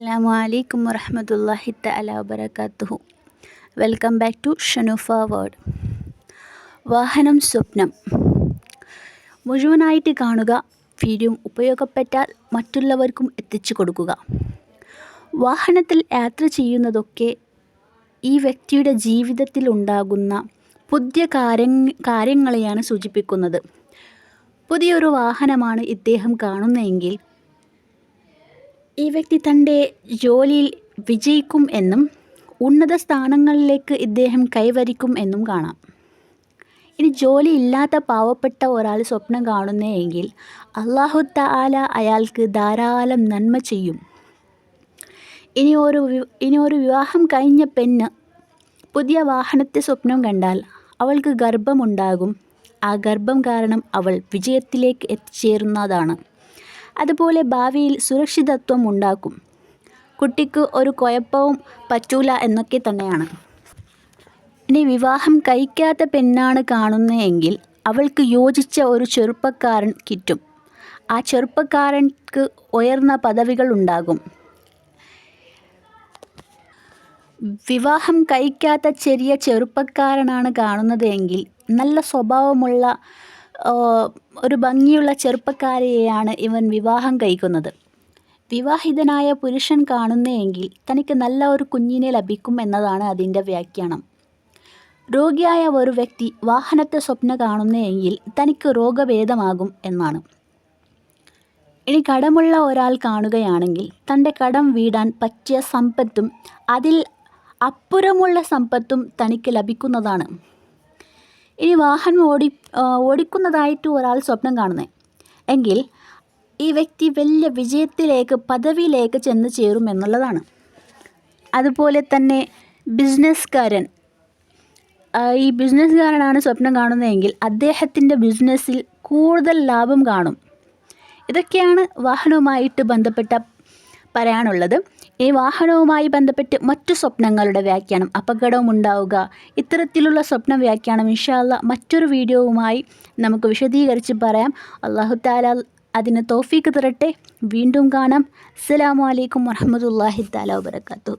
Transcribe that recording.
അസ്സാമു അലൈക്കും തല വബർക്കാത്തുഹു welcome back to Shanufa world. വാഹനം സ്വപ്നം. മുഴുവനായിട്ട് കാണുക വീഡിയോ ഉപയോഗപ്പെട്ടാൽ മറ്റുള്ളവർക്കും എത്തിച്ചു കൊടുക്കുക. വാഹനത്തിൽ യാത്ര ചെയ്യുന്നതൊക്കെ ഈ വ്യക്തിയുടെ ജീവിതത്തിൽ ഉണ്ടാകുന്ന പുതിയ കാര്യ കാര്യങ്ങളെയാണ് സൂചിപ്പിക്കുന്നത്. പുതിയൊരു വാഹനമാണ് ഇദ്ദേഹം കാണുന്നതെങ്കിൽ ഈ വ്യക്തി തന്റെ ജോലിയിൽ വിജയിക്കും എന്നും ഉന്നത സ്ഥാനങ്ങളിലേക്ക് ഇദ്ദേഹം കൈവരിക്കും എന്നും കാണാം. ഇനി ജോലി ഇല്ലാത്ത പാവപ്പെട്ട ഒരാൾ സ്വപ്നം കാണുന്നതെങ്കിൽ അള്ളാഹു താല അയാൾക്ക് ധാരാളം നന്മ ചെയ്യും. ഇനി ഒരു ഇനി ഒരു വിവാഹം കഴിഞ്ഞ പെണ്ണ് പുതിയ വാഹനത്തെ സ്വപ്നം കണ്ടാൽ അവൾക്ക് ഗർഭമുണ്ടാകും ആ ഗർഭം കാരണം അവൾ വിജയത്തിലേക്ക് എത്തിച്ചേരുന്നതാണ്. അതുപോലെ ഭാവിയിൽ സുരക്ഷിതത്വം ഉണ്ടാക്കും. കുട്ടിക്ക് ഒരു കുഴപ്പവും പറ്റൂല എന്നൊക്കെ തന്നെയാണ്. ഇനി വിവാഹം കഴിക്കാത്ത പെണ്ണാണ് കാണുന്നതെങ്കിൽ അവൾക്ക് യോജിച്ച ഒരു ചെറുപ്പക്കാരൻ കിട്ടും. ആ ചെറുപ്പക്കാരൻക്ക് ഉയർന്ന പദവികൾ ഉണ്ടാകും. വിവാഹം കഴിക്കാത്ത ചെറിയ ചെറുപ്പക്കാരനാണ് കാണുന്നതെങ്കിൽ നല്ല സ്വഭാവമുള്ള ഒരു ഭംഗിയുള്ള ചെറുപ്പക്കാരിയെയാണ് ഇവൻ വിവാഹം കഴിക്കുന്നത്. വിവാഹിതനായ പുരുഷൻ കാണുന്നെങ്കിൽ തനിക്ക് നല്ല ഒരു കുഞ്ഞിനെ ലഭിക്കും എന്നതാണ് അതിന്റെ വ്യാഖ്യാനം. രോഗിയായ ഒരു വ്യക്തി വാഹനത്തെ സ്വപ്നം കാണുന്നെങ്കിൽ തനിക്ക് രോഗഭേദമാകും എന്നാണ്. ഇനി കടമുള്ള ഒരാൾ കാണുകയാണെങ്കിൽ തന്റെ കടം വീടാൻ പറ്റിയ സമ്പത്തും അതിൽ അപ്പുറമുള്ള സമ്പത്തും തനിക്ക് ലഭിക്കുന്നതാണ്. ഇനി വാഹനം ഓടി ഓടിക്കുന്നതായിട്ട് ഒരാൾ സ്വപ്നം കാണുന്നത് എങ്കിൽ ഈ വ്യക്തി വലിയ വിജയത്തിലേക്ക് പദവിയിലേക്ക് ചെന്ന് ചേരും എന്നുള്ളതാണ്. അതുപോലെ തന്നെ ബിസിനസ്സുകാരൻ ഈ ബിസിനസ്സുകാരനാണ് സ്വപ്നം കാണുന്നതെങ്കിൽ അദ്ദേഹത്തിന്റെ ബിസിനസ്സിൽ കൂടുതൽ ലാഭം കാണും. ഇതൊക്കെയാണ് വാഹനവുമായിട്ട് ബന്ധപ്പെട്ട പറയാനുള്ളത്. ഈ വാഹനവുമായി ബന്ധപ്പെട്ട് മറ്റു സ്വപ്നങ്ങളുടെ വ്യാഖ്യാനം അപകടവും ഉണ്ടാവുക ഇത്തരത്തിലുള്ള സ്വപ്ന വ്യാഖ്യാനം ഇൻഷാല്ല മറ്റൊരു വീഡിയോവുമായി നമുക്ക് വിശദീകരിച്ച് പറയാം. അള്ളാഹു താല അതിന് തോഫീക്ക് തരട്ടെ. വീണ്ടും കാണാം. അസ്സലാമു അലൈക്കും വറഹമത്തല്ലാഹി താല വാബർക്കാത്തു